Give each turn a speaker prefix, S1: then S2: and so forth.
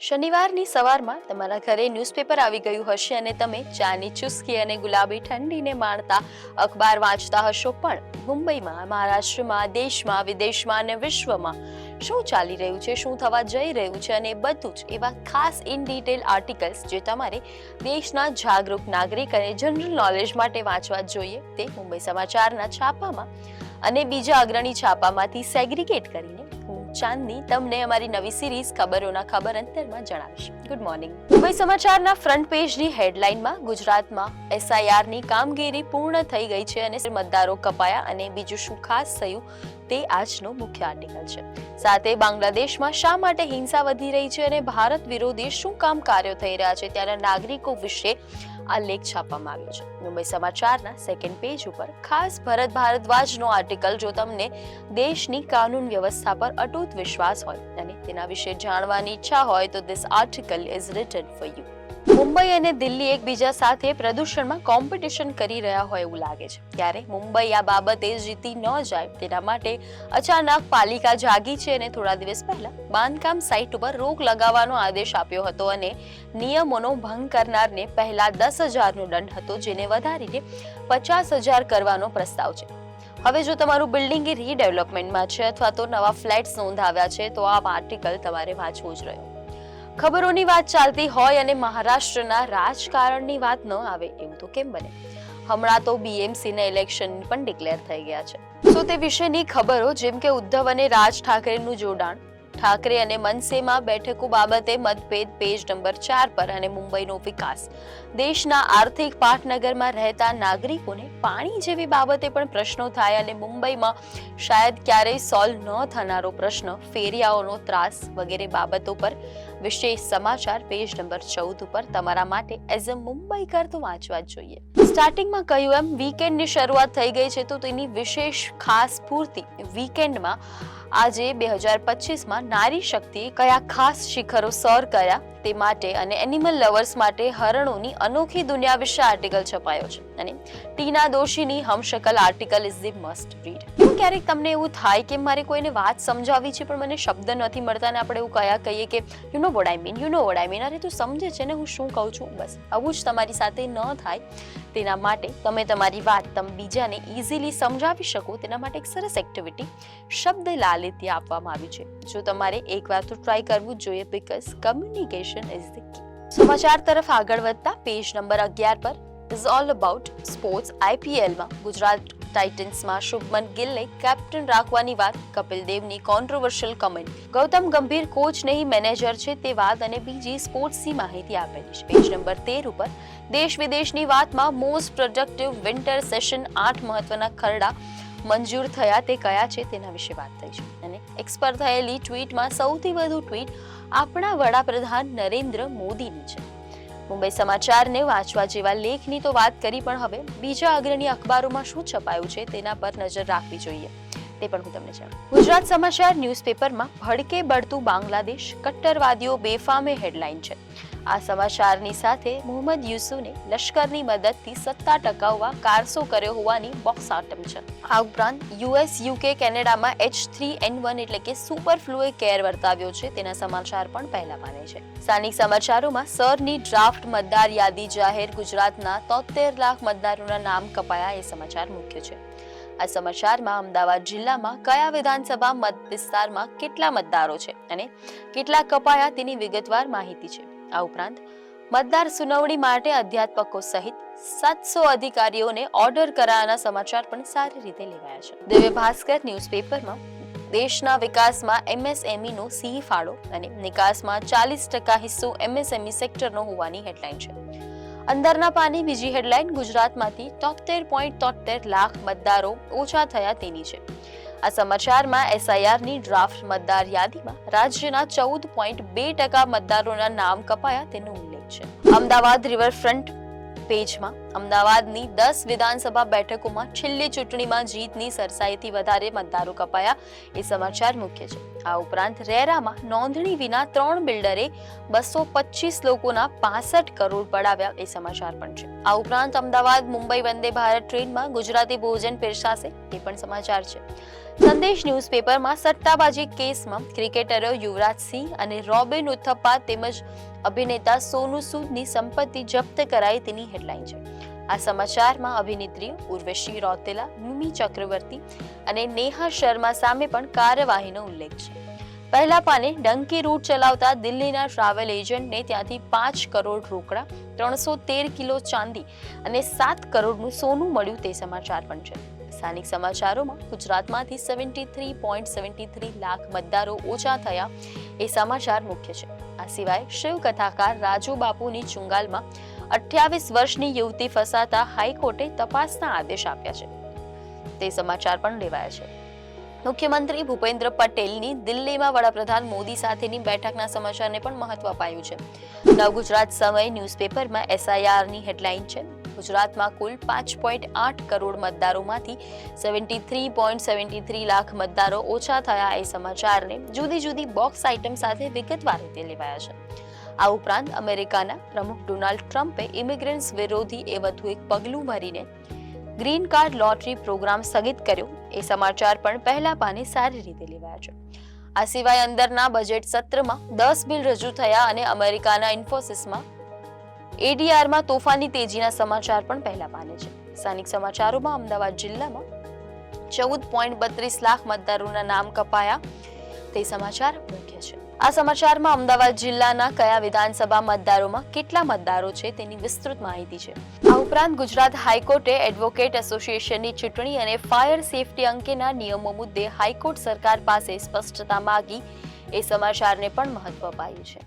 S1: શનિવારની સવારમાં તમારા ઘરે ન્યૂઝપેપર આવી ગયું હશે અને તમે ચાની ચુસ્કી અને ગુલાબી ઠંડીને માણતા અખબાર વાંચતા હશો પણ મુંબઈમાં, મહારાષ્ટ્રમાં, દેશમાં, વિદેશમાં અને વિશ્વમાં શું ચાલી રહ્યું છે, શું થવા જઈ રહ્યું છે અને બધું જ એવા ખાસ ઇન ડિટેલ આર્ટિકલ્સ જે તમારે દેશના જાગૃત નાગરિક અને જનરલ નોલેજ માટે વાંચવા જોઈએ તે મુંબઈ સમાચારના છાપામાં. અને બીજા અગ્રણી છાપામાંથી સેગ્રિગેટ કરીને ચાંદની તમને અમારી નવી સિરીઝ ખબરોના ખબર અંતરમાં જણાવીશ. ગુડ મોર્નિંગ મુંબઈ સમાચારના ફ્રન્ટ પેજની હેડલાઇનમાં ગુજરાતમાં એસઆઈઆરની કામગીરી પૂર્ણ થઈ ગઈ છે અને મતદારો કપાયા અને બીજું શું ખાસ થયું તે આજનો મુખ્ય આર્ટિકલ છે. સાથે બાંગ્લાદેશમાં શા માટે હિંસા વધી રહી છે અને ભારત વિરોધી શું કામ કાર્યો થઈ રહ્યા છે? ત્યારે નાગરિકો વિશે આ લેખ છાપવામાં આવ્યો છે. મુંબઈ સમાચારના સેકન્ડ પેજ ઉપર ખાસ ભરત ભારદ્વાજનો આર્ટિકલ જો તમને દેશની કાનૂન વ્યવસ્થા પર અટૂટ વિશ્વાસ હોય અને તેના વિશે જાણવાની ઈચ્છા હોય તો this article is written for you Mumbai અને દિલ્હી એકબીજા સાથે પ્રદૂષણમાં કોમ્પિટિશન કરી રહ્યા હોય એવું લાગે છે. ત્યારે મુંબઈ આ બાબતે જીતી ન જાય તેના માટે અચાનક પાલિકા જાગી છે અને થોડા દિવસ પહેલા બાંધકામ સાઇટ ઉપર રોક લગાવવાનો આદેશ આપ્યો હતો અને નિયમોનો ભંગ કરનારને પહેલા દસ હજારનો દંડ હતો, જેને વધારીને પચાસ હજાર કરવાનો પ્રસ્તાવ છે. હવે જો તમારું બિલ્ડિંગ રીડેવલપમેન્ટમાં છે અથવા તો નવા ફ્લેટ્સ નોંધાવ્યા છે, તો આ આર્ટિકલ તમારે વાંચવું જ રહ્યું. ખબરોની વાત ચાલતી હોય અને મહારાષ્ટ્રના રાજકારણની વાત ન આવે એવું તો કેમ બને? હમણાં તો બીએમસીના ઇલેક્શન પણ ડિક્લેર થઈ ગયા છે. સો તે વિશેની ખબરો? જેમ કે ઉદ્ધવ અને રાજ ઠાકરેનું જોડાણ. ઠાકરે અને મનસેમાં બેઠકો બાબતે મતભેદ પેજ નંબર ચાર પર અને મુંબઈનો વિકાસ. દેશના આર્થિક પાટનગરમાં રહેતા નાગરિકોને પાણી જેવી બાબતે પણ પ્રશ્નો થાય અને મુંબઈમાં શાયદ ક્યારેય સોલ્વ ન થનારો પ્રશ્ન, ફેરિયાઓનો ત્રાસ વગેરે બાબતો પર વિશેષ સમાચાર પેજ નંબર ચૌદ ઉપર તમારા માટે એઝ અ મુંબઈ તો વાંચવા જોઈએ. સ્ટાર્ટિંગમાં કહ્યું એમ વીકેન્ડની શરૂઆત થઈ ગઈ છે તો તેની વિશેષ ખાસ પૂર્તિ વીકેન્ડમાં આજે બે હજાર પચીસમાં નારી શક્તિએ કયા ખાસ શિખરો સર કર્યા તે માટે અને એનિમલ લવર્સ માટે હરણોની અનોખી દુનિયા વિશે આર્ટિકલ છપાયો છે. અને ટીના દોશીની હમશકલ article is the must read એવું ક્યારેક તમને એવું થાય કે મારે કોઈને વાત સમજાવવી છે પણ મને શબ્દ નથી મળતા અને આપણે એવું કયા કહીએ કે you know what I mean you know what I mean અરે, તું સમજે છે ને હું શું કહું છું? બસ, આવું જ તમારી સાથે ન થાય. તેના માટે તમે તમારી વાત તમે બીજાને ઇઝીલી સમજાવી શકો. તેના માટે એક સરસ એક્ટિવિટી શબ્દ લાલિત્ય આપવામાં આવ્યું છે. જો તમારે એકવાર તો ટ્રાય કરવું જોઈએ because communication is the key સમાચાર તરફ આગળ વધતા પેજ નંબર અગિયાર પર ઇઝ ઓલ અબાઉટ સ્પોર્ટ્સ આઈપીએલમાં ગુજરાત ટાઇટન્સમાં શુભમન ગિલને કેપ્ટન રાખવાની વાત, કપિલ દેવની કોન્ટ્રોવર્શિયલ કમેન્ટ ગૌતમ ગંભીર કોચ નહીં મેનેજર છે તે વાત અને બીજી સ્પોર્ટ્સની માહિતી આપેલી છે. પેજ નંબર તેર ઉપર, દેશ વિદેશની વાતમાં મોસ્ટ પ્રોડક્ટિવ વિન્ટર સેશન આઠ મહત્વના ખરડા મંજૂર થયા તે કયા છે તેના વિશે વાત થઈ છે અને એક્સ પર થયેલી ટ્વીટમાં સૌથી વધુ ટ્વીટ આપણા વડાપ્રધાન નરેન્દ્ર મોદીની છે. મુંબઈ સમાચારને વાંચવા જેવા લેખની તો વાત કરી પણ હવે બીજા અગ્રણી અખબારોમાં શું છપાયું છે તેના પર નજર રાખવી જોઈએ. તે પણ હું તમને જણાવું. ગુજરાત સમાચાર ન્યૂઝપેપરમાં ભડકે બળતું બાંગ્લાદેશ, કટ્ટરવાદીઓ બેફામે હેડલાઇન છે. આ સમાચારની સાથે મોહમ્મદ યુસુને લશ્કરની મદદથી સત્તા ટકાવવા કારસો કર્યો હોવાની બોક્સ આઇટમ છે. આ ઉપરાંત યુએસ, યુકે, કેનેડામાં એચ થ્રી એન વન એટલે કે સુપર ફ્લુએ કેર વર્તાવ્યો છે તેના સમાચાર પણ પહેલા માને છે. સ્થાનિક સમાચારોમાં સરની ડ્રાફ્ટ મતદાર યાદી જાહેર, ગુજરાતના તોતેર લાખ મતદારોના નામ કપાયા એ સમાચાર મુખ્ય છે. આ સમાચારમાં અમદાવાદ જિલ્લામાં કયા વિધાનસભા મત વિસ્તારમાં કેટલા મતદારો છે અને કેટલા કપાયા તેની વિગતવાર માહિતી છે. આ ઉપરાંત મતદાર સુનાવણી માટે અધ્યાપકો સહિત સાતસો અધિકારીઓને ઓર્ડર કરાયાના સમાચાર પણ સારી રીતે લેવાયા છે. દિવ્ય ભાસ્કર ન્યૂઝપેપરમાં દેશના વિકાસમાં એમએસએમઈનો સિંહ ફાળો અને નિકાસમાં ચાલીસ ટકા હિસ્સો એમએસએમઈ સેક્ટરનો હોવાની હેડલાઇન છે. અંદરના પાની બીજી હેડલાઇન ગુજરાતમાંથી તોતેર પોઈન્ટ તોતેર લાખ મતદારો ઓછા થયા તેની છે. આ સમાચારમાં એસઆઈઆરની ડ્રાફ્ટ મતદાર યાદીમાં રાજ્યના ચૌદ પોઈન્ટ બે ટકા મતદારોના નામ કપાયા તેનો ઉલ્લેખ છે. અમદાવાદ રિવરફ્રન્ટ પેજમાં અમદાવાદની દસ વિધાનસભા બેઠકોમાં છેલ્લી ચૂંટણીમાં જીતની સરસાઈથી વધારે મતદારો કપાયા એ સમાચાર મુખ્ય છે. આ ઉપરાંત રેરામાં નોંધણી વિના ત્રણ બિલ્ડરે બસો પચીસ લોકોના પાસઠ કરોડ પડાવ્યા એ સમાચાર પણ છે. આ ઉપરાંત અમદાવાદ મુંબઈ વંદે ભારત ટ્રેનમાં ગુજરાતી ભોજન પીરસાશે એ પણ સમાચાર છે. સંદેશ ન્યૂઝપેપરમાં સટ્ટાબાજી કેસમાં ક્રિકેટરો યુવરાજસિંહ અને રોબિન ઉથપ્પા તેમજ અભિનેતા સોનુ સૂદની સંપત્તિ જપ્ત કરાઈ તેની હેડલાઇન છે. આ સમાચારમાં અભિનેત્રી ઉર્વશી રૌતેલા મિમી ચક્રવર્તી અને નેહા શર્મા સામે પણ કાર્યવાહીનો ઉલ્લેખ છે. પહેલા પાને ડંકી રૂટ ચલાવતા દિલ્હીના ટ્રાવેલ એજન્ટને ત્યાંથી પાંચ કરોડ રોકડા, ત્રણસો તેર કિલો ચાંદી અને સાત કરોડનું સોનું મળ્યું તે સમાચાર પણ છે. સ્થાનિક સમાચારોમાં ગુજરાતમાંથી seventy three point seventy three lakh મતદારો ઓછા થયા એ સમાચાર મુખ્ય છે. આ સિવાય શિવ કથાકાર રાજુ બાપુની ચુંગાલમાં અઠ્યાવીસ વર્ષની યુવતી ફસાતા હાઈકોર્ટે તપાસના આદેશ આપ્યા છે. તે સમાચાર પણ લેવાયા છે. મુખ્યમંત્રી ભૂપેન્દ્ર પટેલની દિલ્હીમાં વડાપ્રધાન મોદી સાથેની બેઠકના સમાચારને પણ મહત્વ અપાયું છે. નવ ગુજરાત સમય ન્યૂઝપેપરમાં એસઆઈઆરની હેડલાઇન છે. ગુજરાતમાં કુલ પાંચ પોઈન્ટ આઠ crore મતદારોમાંથી seventy three point seventy three lakh મતદારો ઓછા થયા એ સમાચારને જુદી જુદી બોક્સ આઇટમ સાથે વિગતવાર રીતે લેવાયા છે. આ ઉપરાંત અમેરિકાના પ્રમુખ ડોનાલ્ડ ટ્રમ્પે ઇમિગ્રન્ટ્સ વિરોધી એ વધુ એક પગલું ભરીને ગ્રીન કાર્ડ લોટરી પ્રોગ્રામ સ્થગિત કર્યો. એ સમાચાર પણ પહેલા પાને સારી રીતે લેવાયા છે. આ સિવાય અંદરના બજેટ સત્રમાં દસ બિલ રજૂ થયા અને અમેરિકાના ઇન્ફોસિસમાં એડીઆરમાં તોફાની તેજીના સમાચાર પણ પહેલા પાને છે. સ્થાનિક સમાચારોમાં અમદાવાદ જિલ્લામાં ચૌદ પોઈન્ટ બત્રીસ લાખ મતદારોના નામ કપાયા. તે સમાચાર મુખ્ય છે. આ સમાચારમાં અમદાવાદ જિલ્લાના કયા વિધાનસભા મતદારોમાં કેટલા મતદારો છે તેની વિસ્તૃત માહિતી છે. આ ઉપરાંત ગુજરાત હાઈકોર્ટે એડવોકેટ એસોસિએશનની ચૂંટણી અને ફાયર સેફટી અંગેના નિયમો મુદ્દે હાઈકોર્ટ સરકાર પાસે સ્પષ્ટતા માગી. એ સમાચારને પણ મહત્વ અપાયું છે.